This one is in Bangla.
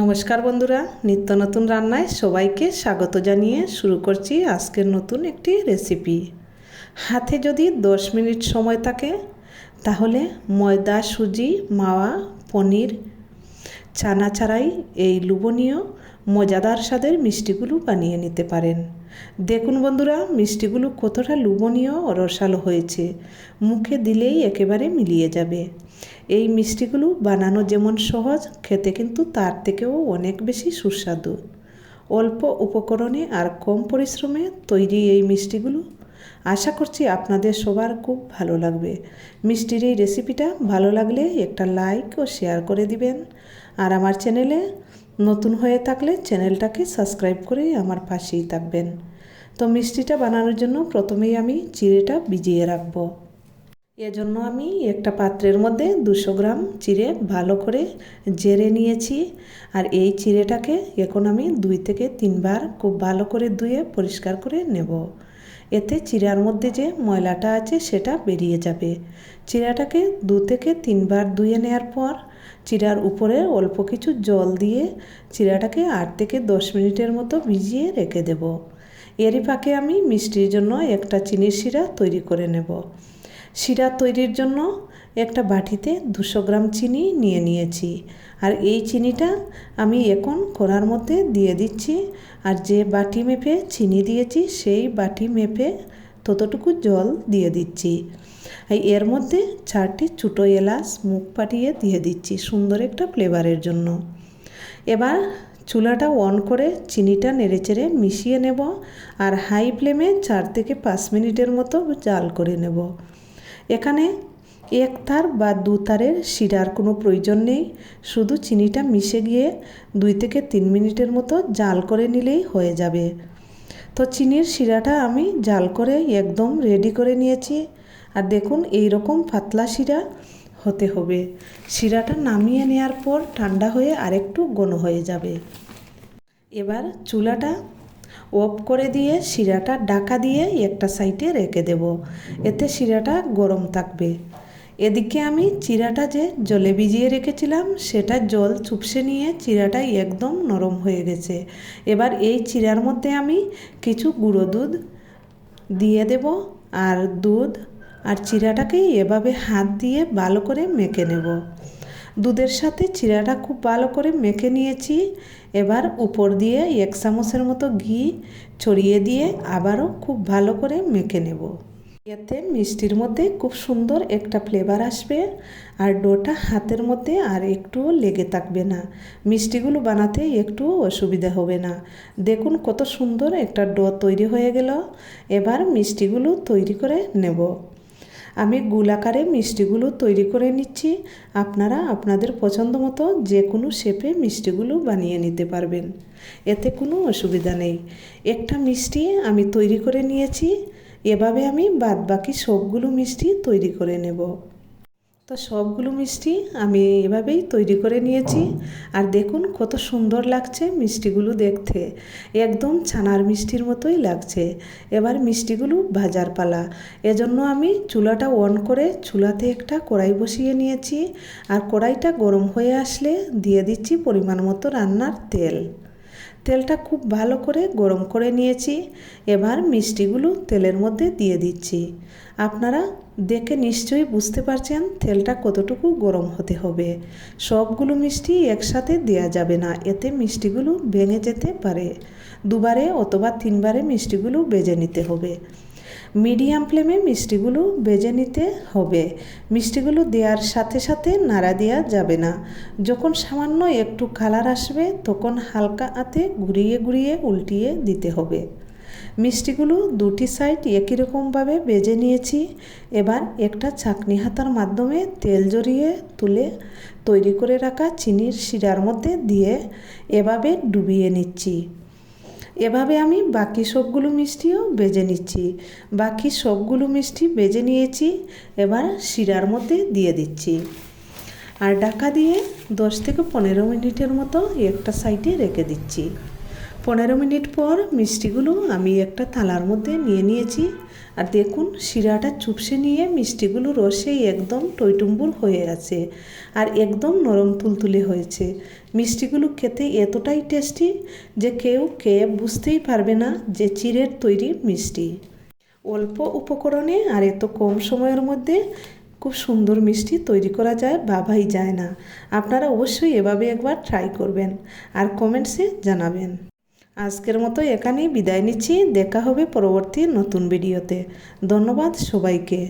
নমস্কার বন্ধুরা, নিত্য নতুন রান্নায় সবাইকে স্বাগত জানিয়ে শুরু করছি আজকের নতুন একটি রেসিপি। হাতে যদি দশ মিনিট সময় থাকে, তাহলে ময়দা, সুজি, মাওয়া, পনির চানা ছাড়াই এই লুবনীয় মজাদার স্বাদের মিষ্টিগুলো বানিয়ে নিতে পারেন। দেখুন বন্ধুরা, মিষ্টিগুলো কতটা লুবনীয় ও রসালো হয়েছে। মুখে দিলেই একেবারে মিলিয়ে যাবে। এই মিষ্টিগুলো বানানো যেমন সহজ, খেতে কিন্তু তার থেকেও অনেক বেশি সুস্বাদু। অল্প উপকরণে আর কম পরিশ্রমে তৈরি এই মিষ্টিগুলো। আশা করছি আপনাদের সবার খুব ভালো লাগবে। মিষ্টির এই রেসিপিটা ভালো লাগলে একটা লাইক ও শেয়ার করে দিবেন। আর আমার চ্যানেলে নতুন হয়ে থাকলে চ্যানেলটাকে সাবস্ক্রাইব করে আমার পাশেই থাকবেন। তো মিষ্টিটা বানানোর জন্য প্রথমেই আমি চিড়েটা ভিজিয়ে রাখব। এজন্য আমি একটা পাত্রের মধ্যে দুশো গ্রাম চিড়ে ভালো করে জেরে নিয়েছি। আর এই চিড়েটাকে এখন আমি দুই থেকে তিনবার খুব ভালো করে ধুয়ে পরিষ্কার করে নেব। এতে চিরার মধ্যে যে ময়লাটা আছে সেটা বেরিয়ে যাবে। চিরাটাকে দু থেকে তিনবার ধুয়ে নেওয়ার পর চিরার উপরে অল্প কিছু জল দিয়ে চিরাটাকে আট থেকে দশ মিনিটের মতো ভিজিয়ে রেখে দেব। এরই ফাঁকে আমি মিষ্টির জন্য একটা চিনির শিরা তৈরি করে নেব। শিরা তৈরির জন্য একটা বাটিতে দুশো গ্রাম চিনি নিয়ে নিয়েছি। আর এই চিনিটা আমি এখন কড়ার মধ্যে দিয়ে দিচ্ছি। আর যে বাটি মেপে চিনি দিয়েছি, সেই বাটি মেপে ততটুকু জল দিয়ে দিচ্ছি। এর মধ্যে চারটি ছোটো এলাচ মুখ পাটিয়ে দিয়ে দিচ্ছি সুন্দর একটা ফ্লেভারের জন্য। এবার চুলাটা অন করে চিনিটা নেড়েচেড়ে মিশিয়ে নেব আর হাই ফ্লেমে চার থেকে পাঁচ মিনিটের মতো জাল করে নেব। এখানে এক তার বা দু তারের শিরার কোনো প্রয়োজন নেই। শুধু চিনিটা মিশে গিয়ে দুই থেকে তিন মিনিটের মতো জাল করে নিলেই হয়ে যাবে। তো চিনির শিরাটা আমি জাল করে একদম রেডি করে নিয়েছি। আর দেখুন এই রকম পাতলা শিরা হতে হবে। শিরাটা নামিয়ে নেওয়ার পর ঠান্ডা হয়ে আরেকটু ঘন হয়ে যাবে। এবার চুলাটা অফ করে দিয়ে শিরাটা ডাকা দিয়ে একটা সাইডে রেখে দেব। এতে শিরাটা গরম থাকবে। এদিকে আমি চিরাটা যে জলে ভিজিয়ে রেখেছিলাম, সেটা জল চুপসে নিয়ে চিরাটা একদম নরম হয়ে গেছে। এবার এই চিরার মধ্যে আমি কিছু গুঁড়ো দুধ দিয়ে দেব আর দুধ আর চিরাটাকে এভাবে হাত দিয়ে ভালো করে মেখে নেব। দুধের সাথে চিরাটা খুব ভালো করে মেখে নিয়েছি। এবার উপর দিয়ে এক চামচের মতো ঘি ছড়িয়ে দিয়ে আবারও খুব ভালো করে মেখে নেব। এতে মিষ্টির মধ্যে খুব সুন্দর একটা ফ্লেভার আসবে আর ডোটা হাতের মধ্যে আর একটুও লেগে থাকবে না। মিষ্টিগুলো বানাতে একটু অসুবিধা হবে না। দেখুন কত সুন্দর একটা ডো তৈরি হয়ে গেল। এবার মিষ্টিগুলো তৈরি করে নেব। আমি গুলাকারে মিষ্টিগুলো তৈরি করে নিচ্ছি। আপনারা আপনাদের পছন্দ মতো যে কোনো শেপে মিষ্টিগুলো বানিয়ে নিতে পারবেন। এতে কোনো অসুবিধা নেই। একটা মিষ্টি আমি তৈরি করে নিয়েছি। এভাবে আমি বাদ বাকি সবগুলো মিষ্টি তৈরি করে নেব। তো সবগুলো মিষ্টি আমি এভাবেই তৈরি করে নিয়েছি। আর দেখুন কত সুন্দর লাগছে মিষ্টিগুলো দেখতে। একদম ছানার মিষ্টির মতোই লাগছে। এবার মিষ্টিগুলো ভাজার পালা। এজন্য আমি চুলাটা অন করে চুলাতে একটা কড়াই বসিয়ে নিয়েছি। আর কড়াইটা গরম হয়ে আসলে দিয়ে দিচ্ছি পরিমাণ মতো রান্নার তেল। তেলটা খুব ভালো করে গরম করে নিয়েছি। এবার মিষ্টিগুলো তেলের মধ্যে দিয়ে দিচ্ছি। আপনারা দেখে নিশ্চয়ই বুঝতে পারছেন তেলটা কতটুকু গরম হতে হবে। সবগুলো মিষ্টি একসাথে দেওয়া যাবে না, এতে মিষ্টিগুলো ভেঙে যেতে পারে। দুবারে অথবা তিনবারে মিষ্টিগুলো বেজে নিতে হবে। মিডিয়াম ফ্লেমে মিষ্টিগুলো বেজে নিতে হবে। মিষ্টিগুলো দেওয়ার সাথে সাথে নাড়া দেওয়া যাবে না। যখন সামান্য একটু কালার আসবে, তখন হালকা হাতে ঘুরিয়ে ঘুরিয়ে উল্টিয়ে দিতে হবে। মিষ্টিগুলো দুটি সাইড একই রকমভাবে বেজে নিয়েছি। এবার একটা চাকনি হাতার মাধ্যমে তেল জড়িয়ে তুলে তৈরি করে রাখা চিনির শিরার মধ্যে দিয়ে এভাবে ডুবিয়ে নিচ্ছি। এভাবে আমি বাকি সবগুলো মিষ্টিও বেজে নিচ্ছি। বাকি সবগুলো মিষ্টি বেজে নিয়েছি, এবার শিরার মধ্যে দিয়ে দিচ্ছি। আর ডাকা দিয়ে দশ থেকে পনেরো মিনিটের মতো একটা সাইডে রেখে দিচ্ছি। পনেরো মিনিট পর মিষ্টিগুলো আমি একটা থালার মধ্যে নিয়ে নিয়েছি। আর দেখুন, শিরাটা চুপসে নিয়ে মিষ্টিগুলো রসেই একদম টইটুম্বুর হয়ে আছে আর একদম নরম তুলতুলে হয়েছে। মিষ্টিগুলো খেতে এতটাই টেস্টি যে কেউ খেয়ে বুঝতেই পারবে না যে চিড়ের তৈরি মিষ্টি। অল্প উপকরণে আর এত কম সময়ের মধ্যে খুব সুন্দর মিষ্টি তৈরি করা যায় ভাবাই যায় না। আপনারা অবশ্যই এভাবে একবার ট্রাই করবেন আর কমেন্টসে জানাবেন। আজকের মতো এখানেই বিদায় নিচ্ছি। দেখা হবে পরবর্তী নতুন ভিডিওতে। ধন্যবাদ সবাইকে।